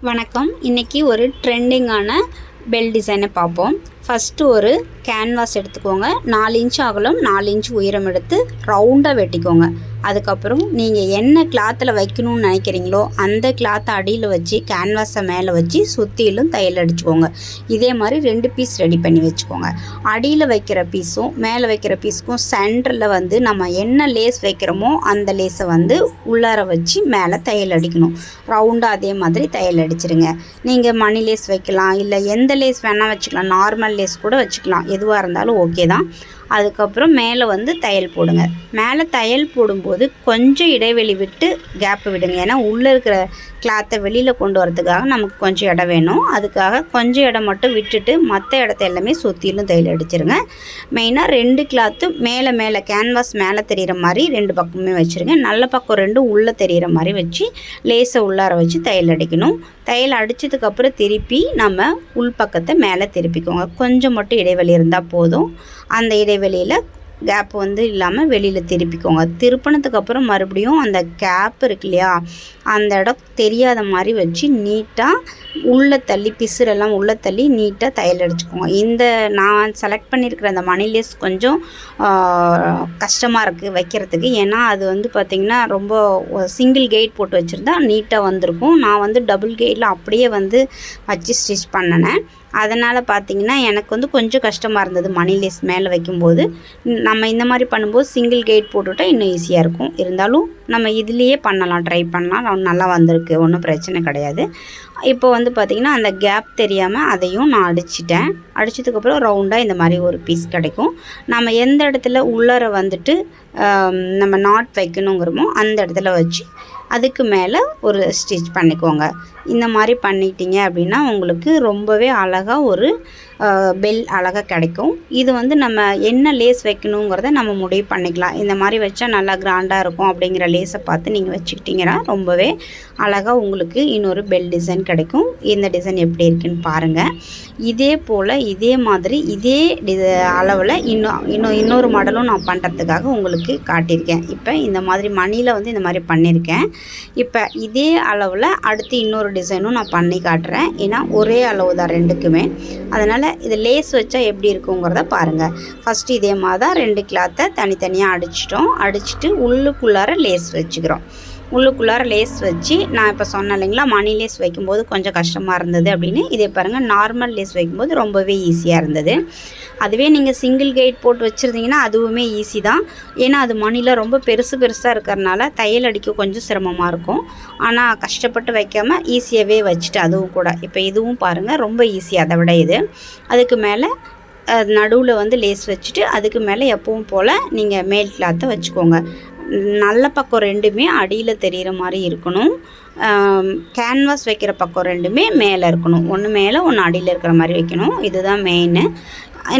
வணக்கம். இன்றைக்கி ஒரு ட்ரெண்டிங்கான பெல் டிசைனை பார்ப்போம். ஃபஸ்ட்டு ஒரு கேன்வாஸ் எடுத்துக்கோங்க. நாலு இன்ச் அகலம் நாலு இன்ச் உயரம் எடுத்து ரவுண்டாக வெட்டிக்கோங்க. அதுக்கப்புறம் நீங்கள் என்ன கிளாத்தில் வைக்கணும்னு நினைக்கிறீங்களோ அந்த கிளாத்தை அடியில் வச்சு கேன்வாஸை மேலே வச்சு சுற்றிலும் தையல் அடிச்சுக்கோங்க. இதே மாதிரி ரெண்டு பீஸ் ரெடி பண்ணி வச்சுக்கோங்க. அடியில் வைக்கிற பீஸும் மேலே வைக்கிற பீஸுக்கும் சென்டரில் வந்து நம்ம என்ன லேஸ் வைக்கிறோமோ அந்த லேஸை வந்து உள்ளார வச்சு மேலே தையல் அடிக்கணும். ரவுண்டாக அதே மாதிரி தையல் அடிச்சிருங்க. நீங்கள் மணி லேஸ் வைக்கலாம் இல்லை எந்த லேஸ் வேணால் வச்சுக்கலாம். நார்மல் லேஸ் கூட வச்சுக்கலாம். எதுவாக இருந்தாலும் ஓகே தான். அதுக்கப்புறம் மேலே வந்து தையல் போடுங்க. மேலே தையல் போடும்போது கொஞ்சம் இடைவெளி விட்டு கேப் விடுங்க. ஏன்னா உள்ளே இருக்கிற கிளாத்தை வெளியில் கொண்டு வரதுக்காக நமக்கு கொஞ்சம் இடம் வேணும். அதுக்காக கொஞ்சம் இடம் மட்டும் விட்டுட்டு மற்ற இடத்த எல்லாமே சுற்றிலும் தையல் அடிச்சிருங்க. மெயினாக ரெண்டு கிளாத்தும் மேலே மேலே கேன்வாஸ் மேலே தெரிகிற மாதிரி ரெண்டு பக்கமே வச்சுருங்க. நல்ல பக்கம் ரெண்டும் உள்ளே தெரிகிற மாதிரி வச்சு லேசை உள்ளார வச்சு தையல் அடிக்கணும். தையல் அடித்ததுக்கப்புறம் திருப்பி நம்ம உள்பக்கத்தை மேலே திருப்பிக்கோங்க. கொஞ்சம் மட்டும் இடைவெளி இருந்தால் போதும். அந்த இடைவெளியில் கேப் வந்து இல்லாமல் வெளியில் திருப்பிக்கோங்க. திருப்பினதுக்கப்புறம் மறுபடியும் அந்த கேப் இருக்கு இல்லையா? அந்த இடம் தெரியாத மாதிரி வச்சு நீட்டாக உள்ளே தள்ளி பிசுரெல்லாம் உள்ளே தள்ளி நீட்டாக தையல் அடிச்சுக்கோங்க. இந்த நான் செலக்ட் பண்ணியிருக்கிற அந்த மணிலேஸ் கொஞ்சம் கஷ்டமாக இருக்குது வைக்கிறதுக்கு. ஏன்னா அது வந்து பார்த்திங்கன்னா ரொம்ப சிங்கிள் கேட் போட்டு வச்சுருந்தா நீட்டாக வந்திருக்கும். நான் வந்து டபுள் கேட்டில் அப்படியே வந்து வச்சு ஸ்டிச் பண்ணினேன். அதனால் பார்த்தீங்கன்னா எனக்கு வந்து கொஞ்சம் கஷ்டமாக இருந்தது மணி லேஸ் மேலே வைக்கும்போது. நம்ம இந்த மாதிரி பண்ணும்போது சிங்கிள் கேட் போட்டுவிட்டா இன்னும் ஈஸியாக இருக்கும். இருந்தாலும் நம்ம இதுலேயே பண்ணலாம் ட்ரை பண்ணலாம். நல்லா வந்திருக்கு ஒன்றும் பிரச்சனை கிடையாது. இப்போ வந்து பார்த்திங்கன்னா அந்த கேப் தெரியாமல் அதையும் நான் அடிச்சிட்டேன். அடித்ததுக்கப்புறம் ரவுண்டாக இந்த மாதிரி ஒரு பீஸ் கிடைக்கும். நம்ம எந்த இடத்துல உள்ளார வந்துட்டு நம்ம நாட் வைக்கணுங்கிறோமோ அந்த இடத்துல வச்சு அதுக்கு மேலே ஒரு ஸ்டிச் பண்ணிக்கோங்க. இந்த மாதிரி பண்ணிட்டீங்க அப்படின்னா உங்களுக்கு ரொம்பவே அழகாக ஒரு பெல் அழகாக கிடைக்கும். இது வந்து நம்ம என்ன லேஸ் வைக்கணுங்கிறத நம்ம முடிவு பண்ணிக்கலாம். இந்த மாதிரி வச்சா நல்லா கிராண்டாக இருக்கும் அப்படிங்கிற லேஸை பார்த்து நீங்கள் வச்சுக்கிட்டிங்கன்னா ரொம்பவே அழகாக உங்களுக்கு இன்னொரு பெல் டிசைன் கிடைக்கும். இந்த டிசைன் எப்படி இருக்குன்னு பாருங்கள் இதே போல் இதே மாதிரி இதே டிசை அளவில் இன்னும் இன்னும் இன்னொரு மாடலும் நான் பண்ணுறதுக்காக உங்களுக்கு காட்டியிருக்கேன். இப்போ இந்த மாதிரி மணியில் வந்து இந்த மாதிரி பண்ணியிருக்கேன். இப்போ இதே அளவில் அடுத்து இன்னொரு டிசைனும் நான் பண்ணி காட்டுறேன். ஏன்னா ஒரே அளவு தான் ரெண்டுக்குமே. அதனால் இது லேஸ் வச்சா எப்படி இருக்குங்கிறத பாருங்கள் ஃபஸ்ட்டு இதே மாதிரி தான் ரெண்டு கிளாத்தை தனித்தனியாக அடிச்சிட்டோம். அடிச்சுட்டு உள்ளுக்குள்ளார லேஸ் வச்சுக்கிறோம். உள்ளுக்குள்ளார லேஸ் வச்சு நான் இப்போ சொன்னேன் இல்லைங்களா மணி லேஸ் வைக்கும்போது கொஞ்சம் கஷ்டமாக இருந்தது அப்படின்னு. இதே பாருங்கள் நார்மல் லேஸ் வைக்கும்போது ரொம்பவே ஈஸியாக இருந்தது. அதுவே நீங்கள் சிங்கிள் கைட் போட்டு வச்சுருந்தீங்கன்னா அதுவுமே ஈஸி தான். ஏன்னா அது மணியில் ரொம்ப பெருசு பெருசாக இருக்கிறனால தையல் அடிக்க கொஞ்சம் சிரமமாக இருக்கும். ஆனால் கஷ்டப்பட்டு வைக்காமல் ஈஸியாகவே வச்சுட்டு அதுவும் கூட. இப்போ இதுவும் பாருங்கள் ரொம்ப ஈஸி அதை விட இது. அதுக்கு மேலே நடுவில் வந்து லேஸ் வச்சுட்டு அதுக்கு மேலே எப்பவும் போல் நீங்கள் மேல் கிளாத்தை வச்சுக்கோங்க. நல்ல பக்கம் ரெண்டுமே அடியில் தெரிகிற மாதிரி இருக்கணும். கேன்வாஸ் வைக்கிற பக்கம் ரெண்டுமே மேலே இருக்கணும். ஒன்று மேலே ஒன்று அடியில் இருக்கிற மாதிரி வைக்கணும். இதுதான் மெயின்னு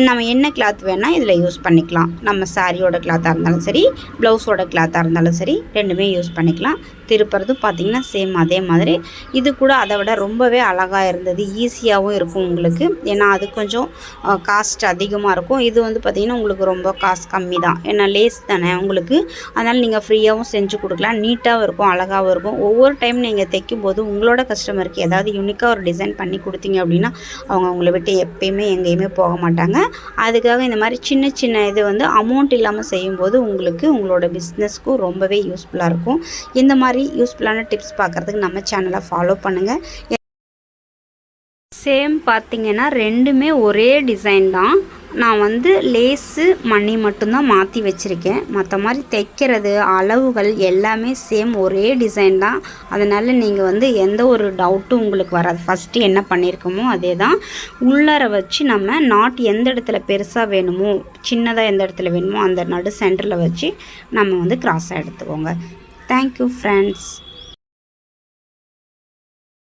நம்ம என்ன கிளாத் வேணால் இதில் யூஸ் பண்ணிக்கலாம். நம்ம சாரியோட கிளாத்தாக இருந்தாலும் சரி ப்ளவுஸோட கிளாத்தாக இருந்தாலும் சரி ரெண்டுமே யூஸ் பண்ணிக்கலாம். திருப்புறது பார்த்திங்கன்னா சேம் அதே மாதிரி. இது கூட அதை விட ரொம்பவே அழகாக இருந்தது. ஈஸியாகவும் இருக்கும் உங்களுக்கு. ஏன்னா அது கொஞ்சம் காஸ்ட் அதிகமாக இருக்கும். இது வந்து பார்த்திங்கன்னா உங்களுக்கு ரொம்ப காஸ்ட் கம்மி தான். ஏன்னா லேஸ் தானே உங்களுக்கு. அதனால் நீங்கள் ஃப்ரீயாகவும் செஞ்சு கொடுக்கலாம். நீட்டாகவும் இருக்கும் அழகாகவும் இருக்கும். ஒவ்வொரு டைம் நீங்கள் தைக்கும் போது உங்களோட கஸ்டமருக்கு ஏதாவது யூனிக்காக ஒரு டிசைன் பண்ணி கொடுத்தீங்க அப்படின்னா அவங்க உங்களை விட்டு எப்பயுமே எங்கேயுமே போக மாட்டாங்க. அதுக்காக இந்த மாதிரி சின்ன சின்ன இது வந்து அமௌண்ட் இல்லாமல் செய்யும்போது உங்களுக்கு உங்களோட பிஸ்னஸ்க்கும் ரொம்பவே யூஸ்ஃபுல்லாக இருக்கும். இந்த மாதிரி யூஸ்ஃபுல்லான டிப்ஸ் பார்க்குறதுக்கு நம்ம சேனலை ஃபாலோ பண்ணுங்கள் சேம் பார்த்தீங்கன்னா ரெண்டுமே ஒரே டிசைன் தான். நான் வந்து லேஸு மணி மட்டும்தான் மாற்றி வச்சுருக்கேன். மற்ற மாதிரி தைக்கிறது அளவுகள் எல்லாமே சேம் ஒரே டிசைன் தான். அதனால் நீங்கள் வந்து எந்த ஒரு டவுட்டும் உங்களுக்கு வராது. ஃபஸ்ட்டு என்ன பண்ணியிருக்கோமோ அதே தான் உள்ளார வச்சு நம்ம நாட் எந்த இடத்துல பெருசாக வேணுமோ சின்னதாக எந்த இடத்துல வேணுமோ அந்த நடு சென்டரில் வச்சு நம்ம வந்து கிராஸாக எடுத்துக்கோங்க. Thank you friends